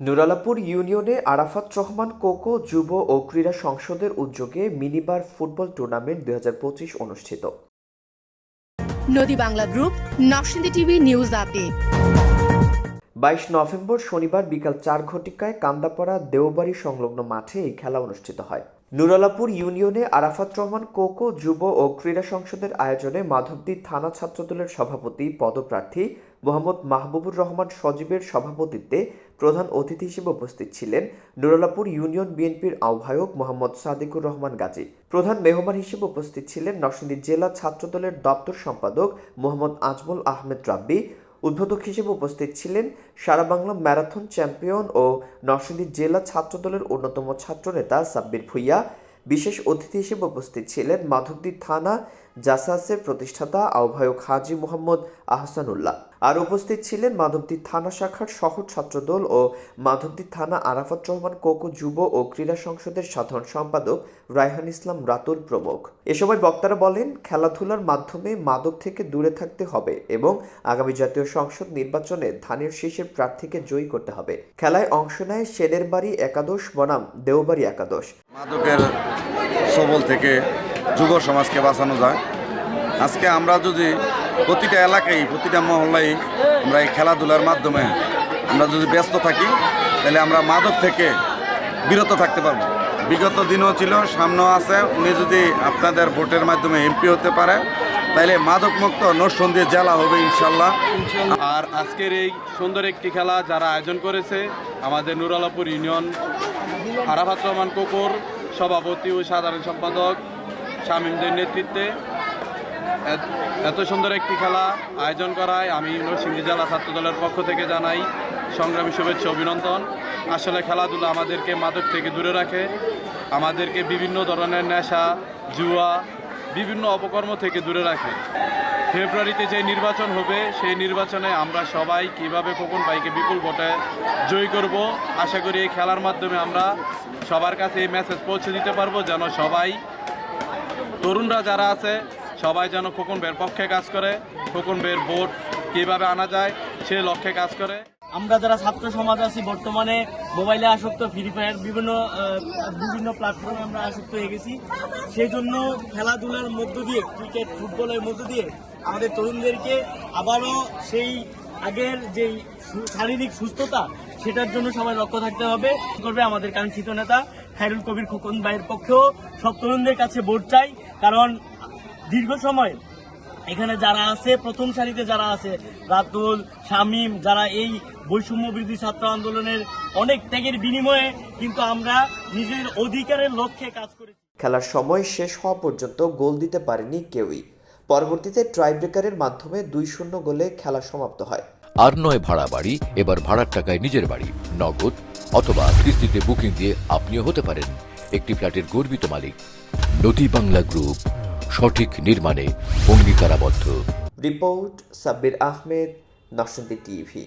নুরালাপুর ইউনিয়নে আরাফাত রহমান কোকো যুব ও ক্রীড়া সংসদের উদ্যোগে মিনিবার ফুটবল টুর্নামেন্ট দুই অনুষ্ঠিত। নদী Bangla group Narsingdi TV news update. বাইশ নভেম্বর শনিবার বিকাল চার ঘটিকায় কান্দাপাড়া দেওবাড়ি সংলগ্ন মাঠে এই খেলা অনুষ্ঠিত হয়। নুরালাপুর ইউনিয়নে আরাফাত রহমান কোকো যুব ও ক্রীড়া সংসদের আয়োজনে মাধবদী থানা ছাত্রদলের সভাপতি পদপ্রার্থী মোহাম্মদ মাহবুবুর রহমান সজীবের সভাপতিত্বে প্রধান অতিথি হিসেবে উপস্থিত ছিলেন নুরালাপুর ইউনিয়ন বিএনপির আহ্বায়ক মোহাম্মদ সাদিকুর রহমান গাজী। প্রধান মেহমান হিসেবে উপস্থিত ছিলেন নরসিংদী জেলা ছাত্রদলের দপ্তর সম্পাদক মোহাম্মদ আজমুল আহমেদ রাব্বি। উদ্বোধক হিসেবে উপস্থিত ছিলেন সারা বাংলা ম্যারাথন চ্যাম্পিয়ন ও নরসিংদী জেলা ছাত্রদলের অন্যতম ছাত্রনেতা সাব্বির ভুইয়া। বিশেষ অতিথি হিসেবে উপস্থিত ছিলেন মাধবদী থানা জাসাসের প্রতিষ্ঠাতা আহ্বায়ক হাজি মোহাম্মদ আহসানুল্লাহ। আর উপস্থিত ছিলেন মাধবদী থানা শাখার শহর ছাত্রদল ও মাধবদী থানা আরাফাত রহমান কোকো যুব ও ক্রীড়া সংসদের সাধারণ সম্পাদক রায়হান ইসলাম রাতুল প্রমুখ। এ সময় বক্তারা বলেন, খেলাধুলার মাধ্যমে মাদক থেকে দূরে থাকতে হবে এবং আগামী জাতীয় সংসদ নির্বাচনে ধানের শীষের প্রার্থীকে জয়ী করতে হবে। খেলায় অংশ নেয় সেনের বাড়ি একাদশ, বনাম দেওবাড়ি একাদশ। মাদকের সবল থেকে যুব সমাজকে বাঁচানো যায়। আজকে আমরা যদি প্রতিটা এলাকায়, প্রতিটা মহল্লায় আমরা এই খেলাধুলার মাধ্যমে আমরা যদি ব্যস্ত থাকি, তাহলে আমরা মাদক থেকে বিরত থাকতে পারব। বিগত দিনও ছিল, সামনেও আছে। উনি যদি আপনাদের ভোটের মাধ্যমে এমপি হতে পারে, তাহলে মাদকমুক্ত নরসন্দী জেলা হবে ইনশাল্লাহ আর আজকের এই সুন্দর একটি খেলা যারা আয়োজন করেছে, আমাদের নুরালাপুর ইউনিয়ন, আরাফাত রহমান কোকর সভাপতি ও সাধারণ সম্পাদক শামীমদের নেতৃত্বে এত- সুন্দর একটি খেলা আয়োজন করায় আমি নরসিংদী জেলা ছাত্র দলের পক্ষ থেকে জানাই সংগ্রামী শুভেচ্ছা, অভিনন্দন। আসলে খেলাধুলা আমাদেরকে মাদক থেকে দূরে রাখে। আমাদেরকে বিভিন্ন ধরনের নেশা, জুয়া, বিভিন্ন অপকর্ম থেকে দূরে রাখে। ফেব্রুয়ারিতে যে নির্বাচন হবে, সেই নির্বাচনে আমরা সবাই কীভাবে খোকন ভাইকে বিপুল ভোটে জয়ী করব, আশা করি এই খেলার মাধ্যমে আমরা সবার কাছে এই মেসেজ পৌঁছে দিতে পারব, যেন সবাই তরুণরা যারা আছে, সবাই যেন খোকন ভাইয়ের পক্ষে কাজ করে, খোকন ভাইয়ের ভোট কীভাবে আনা যায় সে লক্ষ্যে কাজ করে। আমরা যারা ছাত্র সমাজ আছি, বর্তমানে মোবাইলে আসক্ত ফ্রি ফায়ার বিভিন্ন বিভিন্ন প্ল্যাটফর্মে আমরা আসক্ত হয়ে গেছি। সেই জন্য খেলাধুলার মধ্য দিয়ে ক্রিকেট ফুটবলের মধ্য দিয়ে আমাদের তরুণদেরকে আবারও সেই আগের যেই শারীরিক সুস্থতা সেটার জন্য সবাই লক্ষ্য থাকতে হবে। করবে আমাদের কাঙ্ক্ষিত নেতা? খায়রুল কবির খোকন ভাইয়ের পক্ষেও সব তরুণদের কাছে ভোট চাই। কারণ দীর্ঘ সময় এখানে যারা আছে, প্রথম সারিতে যারা আছে, রাতুল, শামীম, যারা এই বৈষম্য বিরোধী ছাত্র আন্দোলনের অনেক ত্যাগের বিনিময়ে কিন্তু আমরা নিজের অধিকারের লক্ষ্যে কাজ করেছি। খেলার সময় শেষ হওয়া পর্যন্ত গোল দিতে পারেনি কেউই। পরবর্তীতে ট্রাইব্রেকারের মাধ্যমে দুই শূন্য গোলে খেলা সমাপ্ত হয়। আর নয় ভাড়া বাড়ি, এবার ভাড়ার টাকায় নিজের বাড়ি, নগদ অথবা কিস্তিতে বুকিং দিয়ে আপনিও হতে পারেন একটি ফ্ল্যাটের গর্বিত মালিক। নদী বাংলা গ্রুপ, সঠিক নির্মাণে অঙ্গীকারাবদ্ধ। Report Sabbir Ahmed, Narsingdi TV.